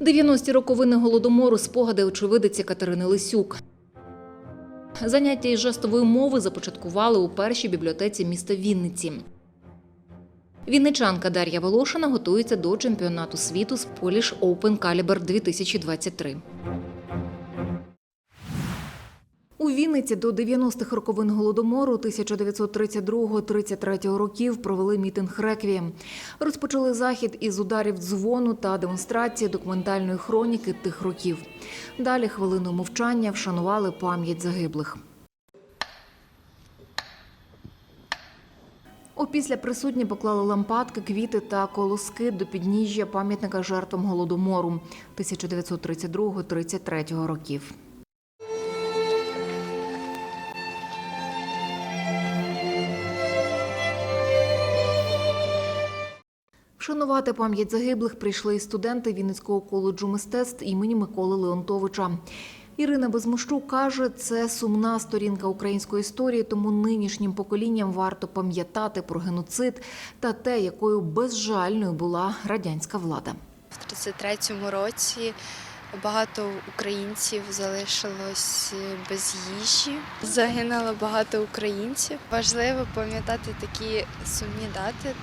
90-ті роковини голодомору спогади очевидиці Катерини Лисюк. Заняття із жестової мови започаткували у першій бібліотеці міста Вінниці. Вінничанка Дар'я Волошина готується до чемпіонату світу з Polish Open Caliber 2023. Вінниці до 90-х роковин голодомору 1932-33 років провели мітинг реквієм. Розпочали захід із ударів дзвону та демонстрації документальної хроніки тих років. Далі хвилину мовчання вшанували пам'ять загиблих. Опісля присутні поклали лампадки, квіти та колоски до підніжжя пам'ятника жертвам голодомору 1932-33 років. Вшанувати пам'ять загиблих прийшли і студенти Вінницького коледжу мистецтв імені Миколи Леонтовича. Ірина Безмощук каже, це сумна сторінка української історії, тому нинішнім поколінням варто пам'ятати про геноцид та те, якою безжальною була радянська влада. В 33-му році багато українців залишилось без їжі. Загинуло багато українців. Важливо пам'ятати такі сумні дати.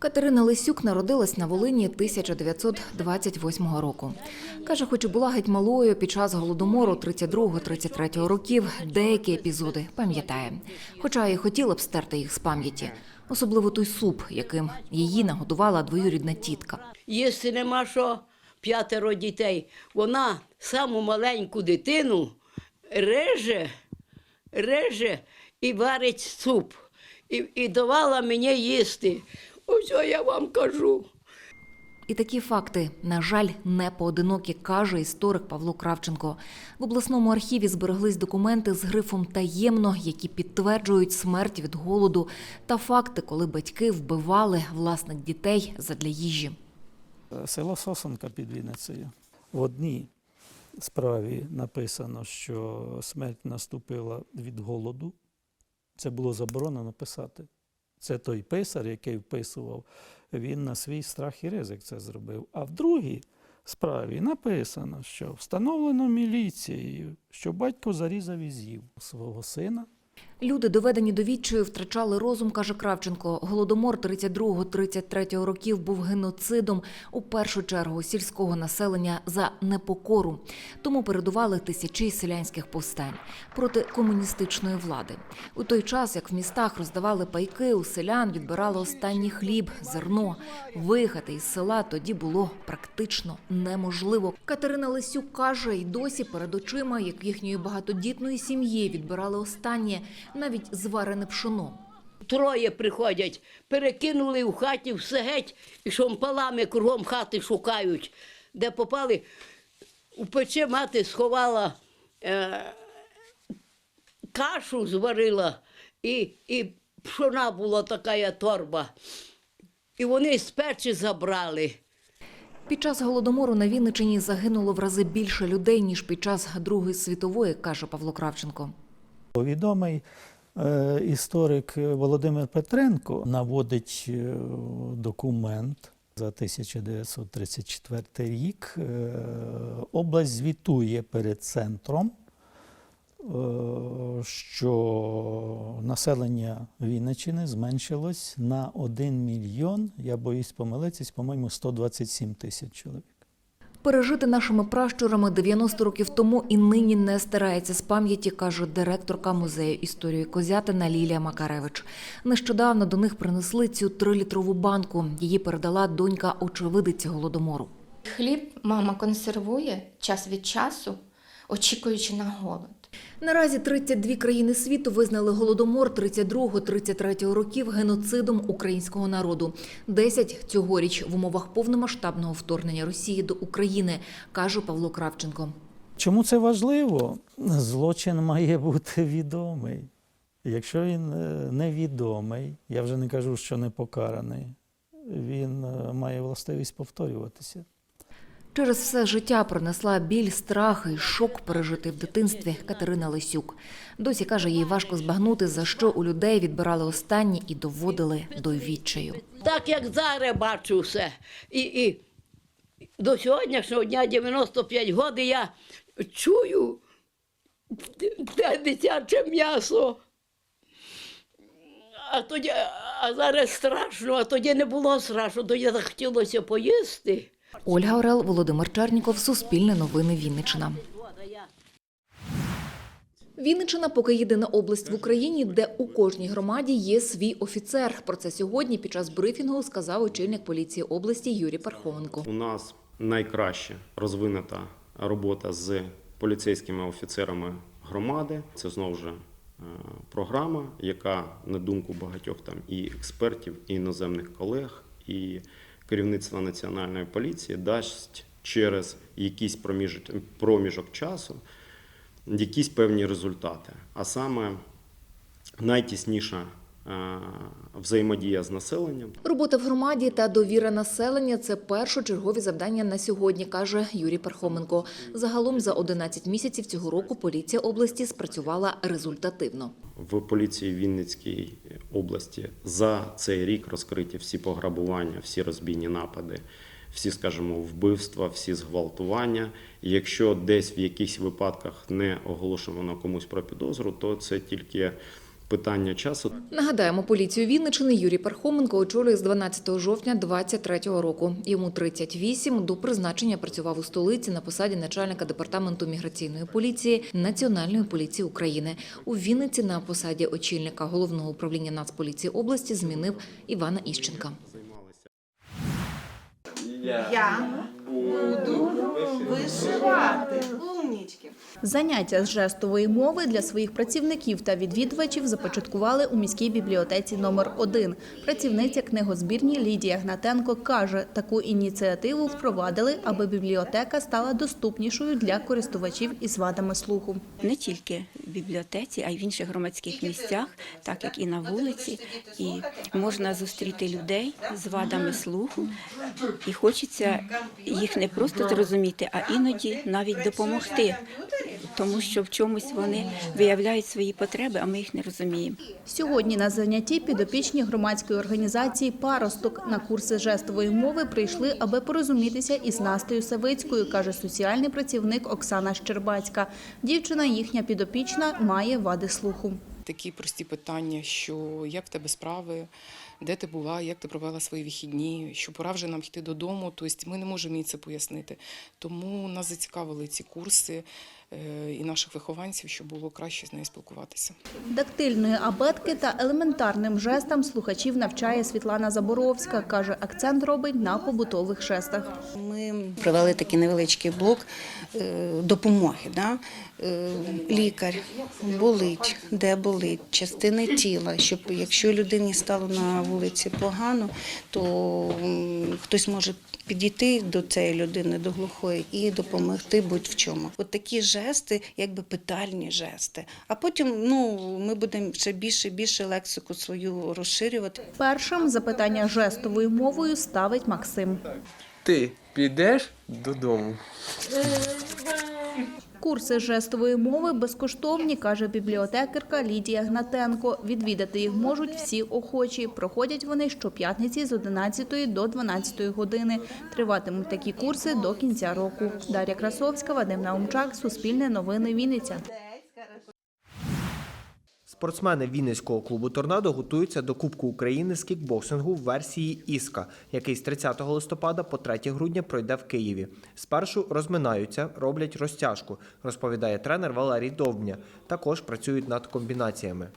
Катерина Лисюк народилась на Волині 1928 року. Каже, хоч і була геть малою під час голодомору 32-33 років, деякі епізоди пам'ятає. Хоча і хотіла б стерти їх з пам'яті, особливо той суп, яким її нагодувала двоюрідна тітка. їсти нема що, п'ятеро дітей. Вона саму маленьку дитину реже, реже і варить суп. І, і давала мені їсти. Ось я вам кажу. І такі факти, на жаль, не поодинокі, каже історик Павло Кравченко. В обласному архіві збереглись документи з грифом таємно, які підтверджують смерть від голоду та факти, коли батьки вбивали власних дітей задля їжі. Село Сосонка під Вінницею. В одній справі написано, що смерть наступила від голоду. Це було заборонено писати. Це той писар, який вписував, він на свій страх і ризик це зробив. А в другій справі написано, що встановлено міліцією, що батько зарізав і з'їв свого сина. Люди, доведені до відчаю, втрачали розум, каже Кравченко. Голодомор 32-33 років був геноцидом у першу чергу сільського населення за непокору. Тому передували тисячі селянських повстань проти комуністичної влади. У той час, як в містах роздавали пайки, у селян відбирали останній хліб, зерно. Виїхати із села тоді було практично неможливо. Катерина Лисюк каже, і досі перед очима, як їхньої багатодітної сім'ї відбирали останнє, навіть зварене пшоно. Троє приходять, перекинули в хаті все геть, і шомпалами кругом хати шукають. Де попали, у печі мати сховала е, кашу зварила, і, і пшона була така торба. І вони з печі забрали. Під час голодомору на Вінничині загинуло в рази більше людей ніж під час Другої світової, каже Павло Кравченко. Відомий е, історик Володимир Петренко наводить е, документ за 1934 рік. Е, область звітує перед центром, що населення Вінниччини зменшилось на 1 мільйон, я боюсь помилитись, по-моєму, 127 тисяч чоловік. Пережити нашими пращурами 90 років тому і нині не стирається з пам'яті, каже директорка музею історії Козятина Лілія Макаревич. Нещодавно до них принесли цю трилітрову банку. Її передала донька очевидиці голодомору. Хліб мама консервує час від часу, очікуючи на голод. Наразі 32 країни світу визнали голодомор 32-33 років геноцидом українського народу. 10 цьогоріч в умовах повномасштабного вторгнення Росії до України, каже Павло Кравченко. Чому це важливо? Злочин має бути відомий. Якщо він е, невідомий, я вже не кажу, що не покараний, він е, має властивість повторюватися. Через все життя пронесла біль, страх і шок пережитий в дитинстві Катерина Лисюк. Досі каже, їй важко збагнути, за що у людей відбирали останні і доводили до відчаю. Так як зараз бачу все. І, і до сьогоднішнього дня 95 років я чую те дитяче м'ясо. А тоді, а зараз страшно, а тоді не було страшно, тоді захотілося поїсти. Ольга Орел, Володимир Черніков, Суспільне новини Вінниччина. Вінниччина поки єдина область в Україні, де у кожній громаді є свій офіцер. Про це сьогодні під час брифінгу сказав очільник поліції області Юрій Пархоменко. У нас найкраще розвинута робота з поліцейськими офіцерами громади. Це знову ж е, програма, яка, на думку багатьох там і експертів, і іноземних колег, і керівництва національної поліції дасть через якийсь проміжок, часу якісь певні результати. А саме найтісніша взаємодія з населенням. Робота в громаді та довіра населення це першочергові завдання на сьогодні, каже Юрій Пархоменко. Загалом за 11 місяців цього року поліція області спрацювала результативно. в поліції Вінницькій області за цей рік розкриті всі пограбування, всі розбійні напади, всі, скажімо, вбивства, всі зґвалтування. Якщо десь в якихось випадках не оголошено комусь про підозру, то це тільки питання часу. Нагадаємо, поліцію Вінничини Юрій Пархоменко очолює з 12 жовтня 2023 року. Йому 38, до призначення працював у столиці на посаді начальника департаменту міграційної поліції Національної поліції України. У Вінниці на посаді очільника головного управління Нацполіції області змінив Івана Іщенка. Я. Умнічки. Заняття з жестової мови для своїх працівників та відвідувачів започаткували у міській бібліотеці номер 1 Працівниця книгозбірні Лідія Гнатенко каже, таку ініціативу впровадили, аби бібліотека стала доступнішою для користувачів із вадами слуху. не тільки в бібліотеці, а й в інших громадських місцях, так як і на вулиці. І можна зустріти людей з вадами слуху, і хочеться їх не просто зрозуміти, а іноді навіть допомогти, тому що в чомусь вони виявляють свої потреби, а ми їх не розуміємо. Сьогодні на занятті підопічні громадської організації Паросток на курси жестової мови прийшли, аби порозумітися із Настею Савицькою, каже соціальний працівник Оксана Щербацька. Дівчина, їхня підопічна, має вади слуху. такі прості питання, що як в тебе справи, де ти була, як ти провела свої вихідні, що пора вже нам йти додому. Тобто ми не можемо їй це пояснити. Тому нас зацікавили ці курси і наших вихованців, щоб було краще з нею спілкуватися. Дактильної абетки та елементарним жестам слухачів навчає Світлана Заборовська. Каже, акцент робить на побутових жестах. Ми провели такий невеличкий блок е, допомоги. Да? Е, Лікар болить, де болить, частини тіла, щоб якщо людині стало на вулиці погано, то хтось може підійти до цієї людини, до глухої, і допомогти будь-в чому. От такі жести, якби питальні жести. А потім ну, ми будемо ще більше і більше лексику свою розширювати. Першим запитання жестовою мовою ставить Максим. Ти підеш додому. Курси жестової мови безкоштовні, каже бібліотекарка Лідія Гнатенко. Відвідати їх можуть всі охочі. Проходять вони щоп'ятниці з 11 до 12 години. Триватимуть такі курси до кінця року. Дар'я Красовська, Вадим Наумчак, Суспільне новини Вінниця. Спортсмени Вінницького клубу Торнадо готуються до Кубку України з кікбоксингу в версії Іска, який з 30 листопада по 3 грудня пройде в Києві. Спершу розминаються, роблять розтяжку, розповідає тренер Валерій Довбня. Також працюють над комбінаціями.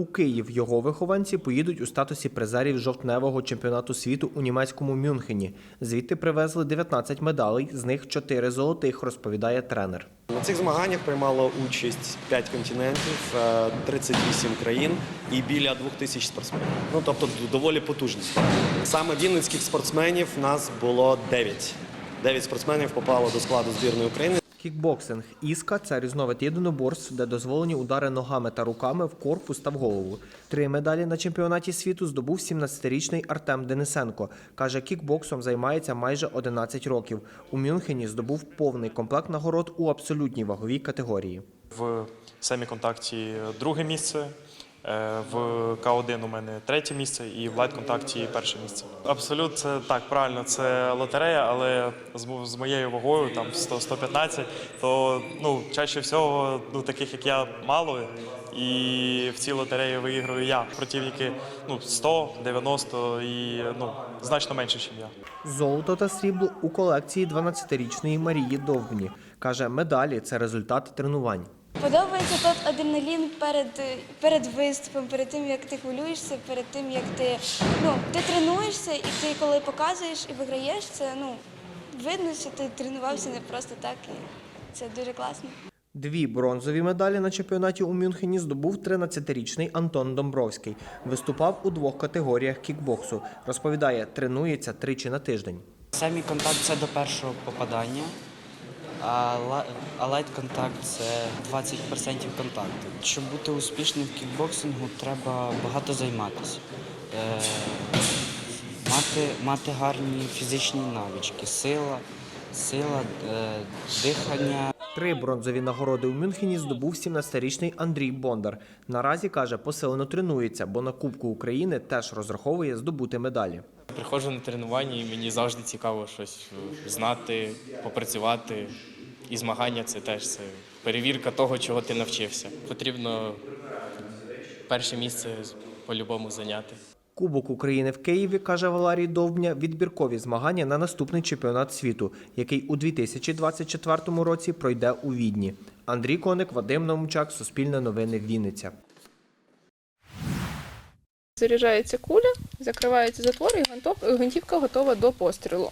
У Київ його вихованці поїдуть у статусі призерів жовтневого чемпіонату світу у німецькому Мюнхені. Звідти привезли 19 медалей, з них 4 золотих, розповідає тренер. На цих змаганнях приймало участь 5 континентів, е, 38 країн і біля 2000 спортсменів. Ну тобто доволі потужні. Саме вінницьких спортсменів нас було 9. 9 спортсменів попало до складу збірної України. Кікбоксинг іска це різновид єдиноборств, де дозволені удари ногами та руками в корпус та в голову. Три медалі на чемпіонаті світу здобув 17-річний Артем Денисенко. Каже, кікбоксом займається майже 11 років. У Мюнхені здобув повний комплект нагород у абсолютній ваговій категорії. В самій контакті друге місце В К1 у мене третє місце і в лайт-контакті перше місце. Абсолют, це так, правильно, це лотерея, але з, моєю вагою, там 100-115, то ну, чаще всього ну, таких як я мало. І в цій лотереї виіграю я. Противники ну, 100, 90 і ну, значно менше, ніж я. Золото та срібло у колекції 12-річної Марії Довбні. Каже, медалі це результат тренувань. Подобається тот адреналін перед, перед виступом, перед тим, як ти хвилюєшся, перед тим, як ти, ну, ти тренуєшся, і ти коли показуєш і виграєш, це ну, видно, що ти тренувався не просто так, і це дуже класно. Дві бронзові медалі на чемпіонаті у Мюнхені здобув 13-річний Антон Домбровський. Виступав у двох категоріях кікбоксу. Розповідає, тренується тричі на тиждень. Самі контакт це до першого попадання, а, а лайт контакт це 20% контакту. Щоб бути успішним в кікбоксингу, треба багато займатися. Е, мати, мати гарні фізичні навички, сила, сила, е, дихання. Три бронзові нагороди у Мюнхені здобув 17-річний Андрій Бондар. Наразі каже, посилено тренується, бо на Кубку України теж розраховує здобути медалі. Приходжу на тренування і мені завжди цікаво щось знати, попрацювати. І змагання це теж це перевірка того, чого ти навчився. Потрібно перше місце по-любому зайняти. Кубок України в Києві, каже Валерій Довбня, відбіркові змагання на наступний чемпіонат світу, який у 2024 році пройде у Відні. Андрій Коник, Вадим Наумчак, Суспільне новини, Вінниця. Заряджається куля, закривається затвор і гвинтівка готова до пострілу.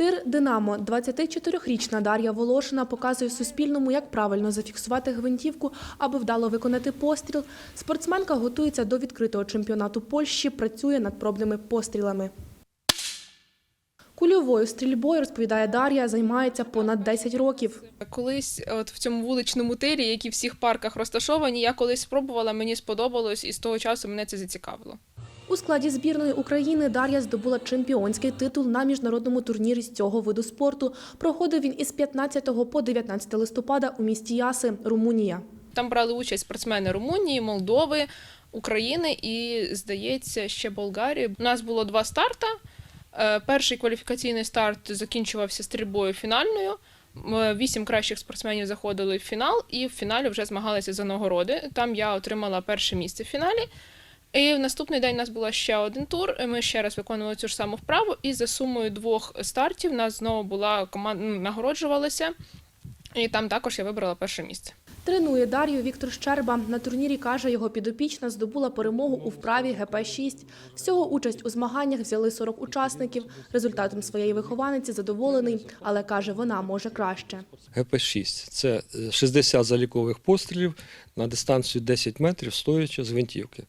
Тир Динамо 24-річна Дар'я Волошина показує Суспільному, як правильно зафіксувати гвинтівку, аби вдало виконати постріл. Спортсменка готується до відкритого чемпіонату Польщі, працює над пробними пострілами. Кульовою стрільбою, розповідає Дар'я, займається понад 10 років. Колись, от в цьому вуличному тирі, які в всіх парках розташовані, я колись спробувала, мені сподобалось, і з того часу мене це зацікавило. У складі збірної України Дар'я здобула чемпіонський титул на міжнародному турнірі з цього виду спорту. Проходив він із 15 по 19 листопада у місті Яси, Румунія. Там брали участь спортсмени Румунії, Молдови, України і, здається, ще Болгарії. У нас було два старта. Е, Перший кваліфікаційний старт закінчувався стрільбою фінальною. Вісім кращих спортсменів заходили в фінал, і в фіналі вже змагалися за нагороди. Там я отримала перше місце в фіналі. І в наступний день у нас був ще один тур. Ми ще раз виконували цю ж саму вправу, і за сумою двох стартів нас знову була команда нагороджувалася. І там також я вибрала перше місце. Тренує Дар'ю Віктор Щерба. На турнірі каже, його підопічна здобула перемогу у вправі ГП-6. Всього участь у змаганнях взяли 40 учасників. Результатом своєї вихованиці задоволений, але каже, вона може краще. ГП-6 – це е, 60 залікових пострілів на дистанцію 10 метрів, стоячи з гвинтівки.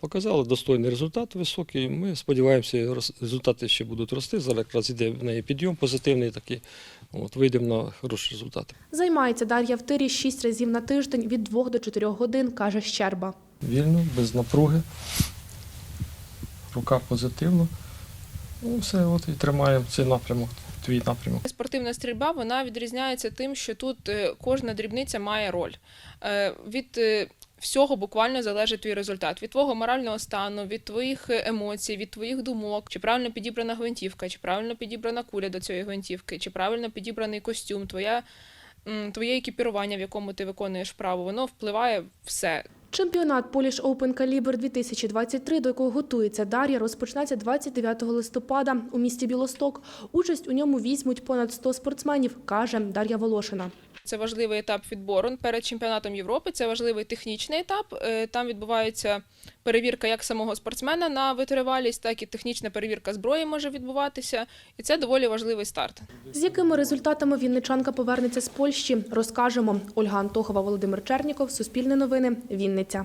Показали достойний результат високий. Ми сподіваємося, результати ще будуть рости. Зараз якраз іде в неї підйом позитивний такий. От, вийдемо на хороші результати. Займається Дар'я в тирі 6 разів на тиждень від 2 до 4 годин, каже Щерба. Вільно, без напруги. Рука позитивно. Ну, все, от і тримаємо цей напрямок, твій напрямок. Спортивна стрільба вона відрізняється тим, що тут е, кожна дрібниця має роль. Е, Від е, всього буквально залежить твій результат. Від твого морального стану, від твоїх е, емоцій, від твоїх думок, чи правильно підібрана гвинтівка, чи правильно підібрана куля до цієї гвинтівки, чи правильно підібраний костюм, твоя, твоє екіпірування, в якому ти виконуєш вправу, воно впливає все. Чемпіонат Polish Open Caliber 2023, до якого готується Дар'я, розпочнеться 29 листопада у місті Білосток. Участь у ньому візьмуть понад 100 спортсменів, каже Дар'я Волошина. Це важливий етап відбору перед чемпіонатом Європи. Це важливий технічний етап. Е, Там відбувається перевірка як самого спортсмена на витривалість, так і технічна перевірка зброї може відбуватися. І це доволі важливий старт. З якими результатами вінничанка повернеться з Польщі, розкажемо. Ольга Антохова, Володимир Черніков, Суспільне новини, Вінниця.